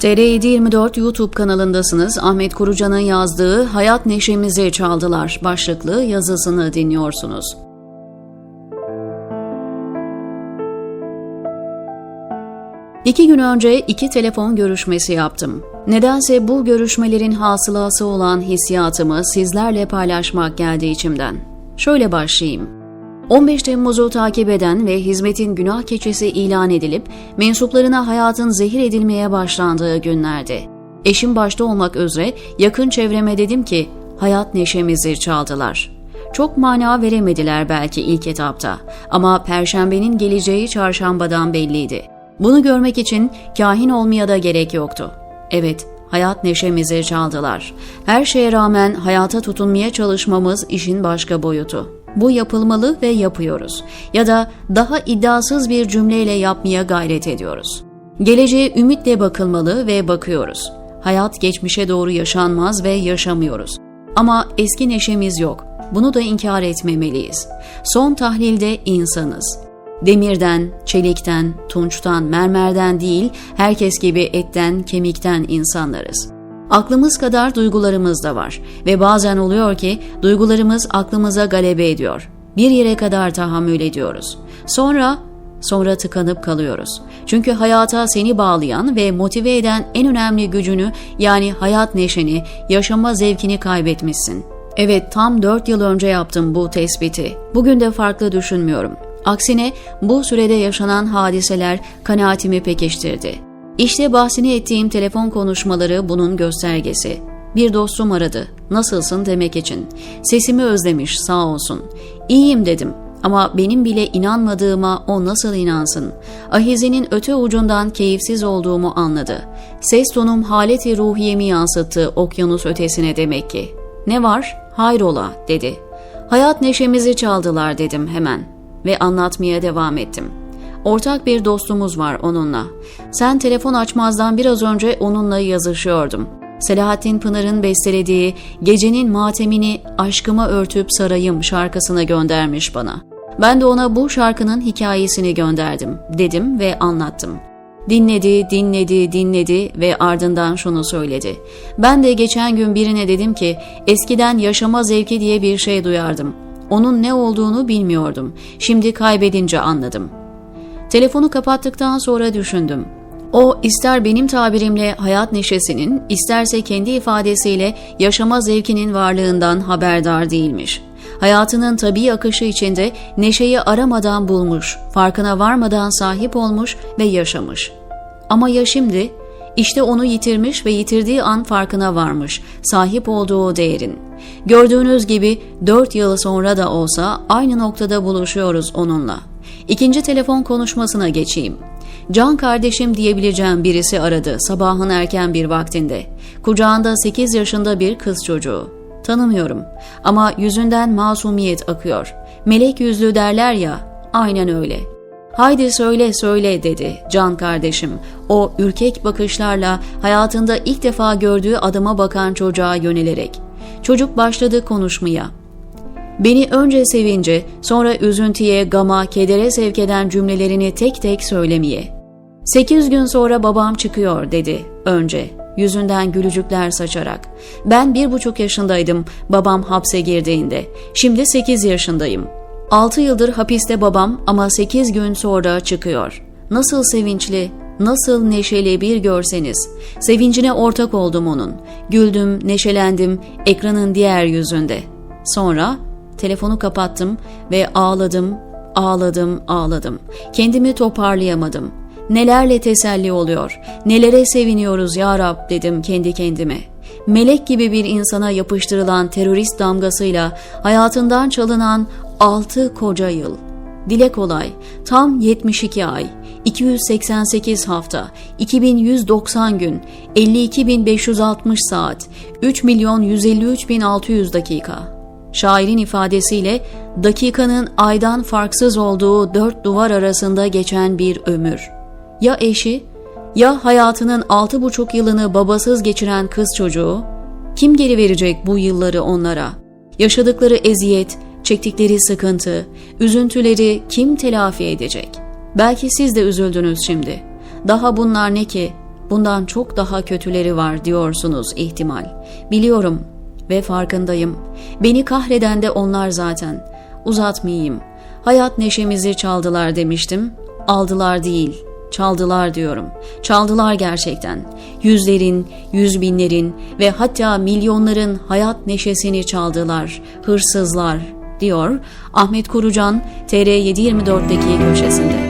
TR724 YouTube kanalındasınız. Ahmet Kurucan'ın yazdığı Hayat Neşemizi Çaldılar başlıklı yazısını dinliyorsunuz. İki gün önce iki telefon görüşmesi yaptım. Nedense bu görüşmelerin hasılası olan hissiyatımı sizlerle paylaşmak geldi içimden. Şöyle başlayayım. 15 Temmuz'u takip eden ve hizmetin günah keçesi ilan edilip mensuplarına hayatın zehir edilmeye başlandığı günlerdi. Eşim başta olmak üzere yakın çevreme dedim ki hayat neşemizi çaldılar. Çok mana veremediler belki ilk etapta ama perşembenin geleceği çarşambadan belliydi. Bunu görmek için kahin olmaya da gerek yoktu. Evet, hayat neşemizi çaldılar. Her şeye rağmen hayata tutunmaya çalışmamız işin başka boyutu. Bu yapılmalı ve yapıyoruz. Ya da daha iddiasız bir cümleyle yapmaya gayret ediyoruz. Geleceğe ümitle bakılmalı ve bakıyoruz. Hayat geçmişe doğru yaşanmaz ve yaşamıyoruz. Ama eski neşemiz yok. Bunu da inkar etmemeliyiz. Son tahlilde insanız. Demirden, çelikten, tunçtan, mermerden değil, herkes gibi etten, kemikten insanlarız. Aklımız kadar duygularımız da var ve bazen oluyor ki duygularımız aklımıza galebe ediyor. Bir yere kadar tahammül ediyoruz. Sonra sonra tıkanıp kalıyoruz. Çünkü hayata seni bağlayan ve motive eden en önemli gücünü yani hayat neşeni, yaşama zevkini kaybetmişsin. Evet tam 4 yıl önce yaptım bu tespiti. Bugün de farklı düşünmüyorum. Aksine bu sürede yaşanan hadiseler kanaatimi pekiştirdi. İşte bahsini ettiğim telefon konuşmaları bunun göstergesi. Bir dostum aradı. Nasılsın demek için. Sesimi özlemiş sağ olsun. İyiyim dedim. Ama benim bile inanmadığıma o nasıl inansın? Ahizinin öte ucundan keyifsiz olduğumu anladı. Ses tonum haleti ruhiyemi yansıttı okyanus ötesine demek ki. Ne var? Hayrola dedi. Hayat neşemizi çaldılar dedim hemen ve anlatmaya devam ettim. Ortak bir dostumuz var onunla. Sen telefon açmazdan biraz önce onunla yazışıyordum. Selahattin Pınar'ın bestelediği Gecenin Matemini Aşkıma Örtüp Sarayım şarkısını göndermiş bana. Ben de ona bu şarkının hikayesini gönderdim, dedim ve anlattım. Dinledi, dinledi, dinledi ve ardından şunu söyledi. Ben de geçen gün birine dedim ki eskiden yaşama zevki diye bir şey duyardım. Onun ne olduğunu bilmiyordum. Şimdi kaybedince anladım. Telefonu kapattıktan sonra düşündüm. O ister benim tabirimle hayat neşesinin, isterse kendi ifadesiyle yaşama zevkinin varlığından haberdar değilmiş. Hayatının tabii akışı içinde neşeyi aramadan bulmuş, farkına varmadan sahip olmuş ve yaşamış. Ama ya şimdi? İşte onu yitirmiş ve yitirdiği an farkına varmış, sahip olduğu değerin. Gördüğünüz gibi 4 yıl sonra da olsa aynı noktada buluşuyoruz onunla. İkinci telefon konuşmasına geçeyim. Can kardeşim diyebileceğim birisi aradı sabahın erken bir vaktinde. Kucağında 8 yaşında bir kız çocuğu. Tanımıyorum ama yüzünden masumiyet akıyor. Melek yüzlü derler ya, aynen öyle. Haydi söyle söyle dedi can kardeşim. O ürkek bakışlarla hayatında ilk defa gördüğü adama bakan çocuğa yönelerek. Çocuk başladı konuşmaya. Beni önce sevince, sonra üzüntüye, gama, kedere sevk eden cümlelerini tek tek söylemeye. Sekiz gün sonra babam çıkıyor dedi önce, yüzünden gülücükler saçarak. Ben bir buçuk yaşındaydım babam hapse girdiğinde. Şimdi sekiz yaşındayım. Altı yıldır hapiste babam ama sekiz gün sonra çıkıyor. Nasıl sevinçli, nasıl neşeli bir görseniz. Sevincine ortak oldum onun. Güldüm, neşelendim ekranın diğer yüzünde. Sonra telefonu kapattım ve ağladım, ağladım, ağladım. Kendimi toparlayamadım. Nelerle teselli oluyor, nelere seviniyoruz ya Rab dedim kendi kendime. Melek gibi bir insana yapıştırılan terörist damgasıyla hayatından çalınan 6 koca yıl. Dile kolay, tam 72 ay, 288 hafta, 2190 gün, 52.560 saat, 3 milyon 153.600 dakika. Şairin ifadesiyle dakikanın aydan farksız olduğu dört duvar arasında geçen bir ömür. Ya eşi, ya hayatının altı buçuk yılını babasız geçiren kız çocuğu, kim geri verecek bu yılları onlara? Yaşadıkları eziyet, çektikleri sıkıntı, üzüntüleri kim telafi edecek? Belki siz de üzüldünüz şimdi. Daha bunlar ne ki? Bundan çok daha kötüleri var diyorsunuz ihtimal. Biliyorum ve farkındayım. Beni kahreden de onlar zaten. Uzatmayayım. Hayat neşemizi çaldılar demiştim. Aldılar değil, çaldılar diyorum. Çaldılar gerçekten. Yüzlerin, yüz binlerin ve hatta milyonların hayat neşesini çaldılar. Hırsızlar, diyor Ahmet Kurucan TR724'deki köşesinde.